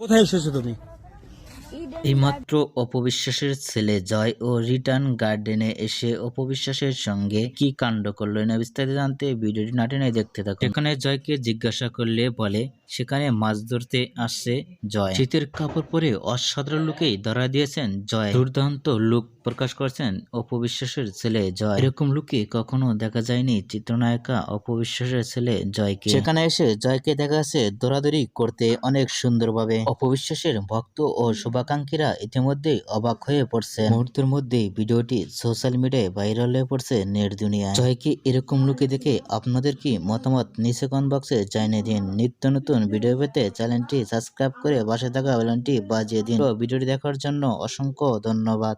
কোথায় এসেছ তুমি? এইমাত্র অপবিশ্বাসের ছেলে জয় ও রিটার্ন গার্ডেনে এসে অপবিশ্বাসের সঙ্গে কি কাণ্ড করল না বিস্তারিত জানতে ভিডিওটি নাটেনে দেখতে থাকুন। এখানে জয়কে জিজ্ঞাসা করলে বলে, সেখানে মাছ ধরতে আসছে জয়। শীতের কাপড় পরে অসাধারণ লোকেই ধরা দিয়েছেন জয়। দুর্দান্ত লুক প্রকাশ করছেন অপবিশ্বাসের ছেলে জয়। এরকম লুকে কখনো দেখা যায়নি চিত্রনায়িকা অপবিশ্বাসের ছেলে জয়কে। সেখানে এসে জয়কে দেখা যাচ্ছে দৌড়াদৌড়ি করতে অনেক সুন্দরভাবে। অপবিশ্বাসের ভক্ত ও শুভাকাঙ্ক্ষীরা ইতিমধ্যে অবাক হয়ে পড়ছে। মুহূর্তের মধ্যে ভিডিওটি সোশ্যাল মিডিয়ায় ভাইরাল হয়ে পড়ছে নেট দুনিয়ায়। জয়কে এরকম লুকে দেখে আপনাদের কি মতামত? নিচে কমেন্ট বক্সে জানিয়ে দিন। নিত্য নতুন ভিডিও পেতে চ্যানেলটি সাবস্ক্রাইব করে পাশে থাকা বেলনটি বাজিয়ে দিন। ভিডিওটি দেখার জন্য অসংখ্য ধন্যবাদ।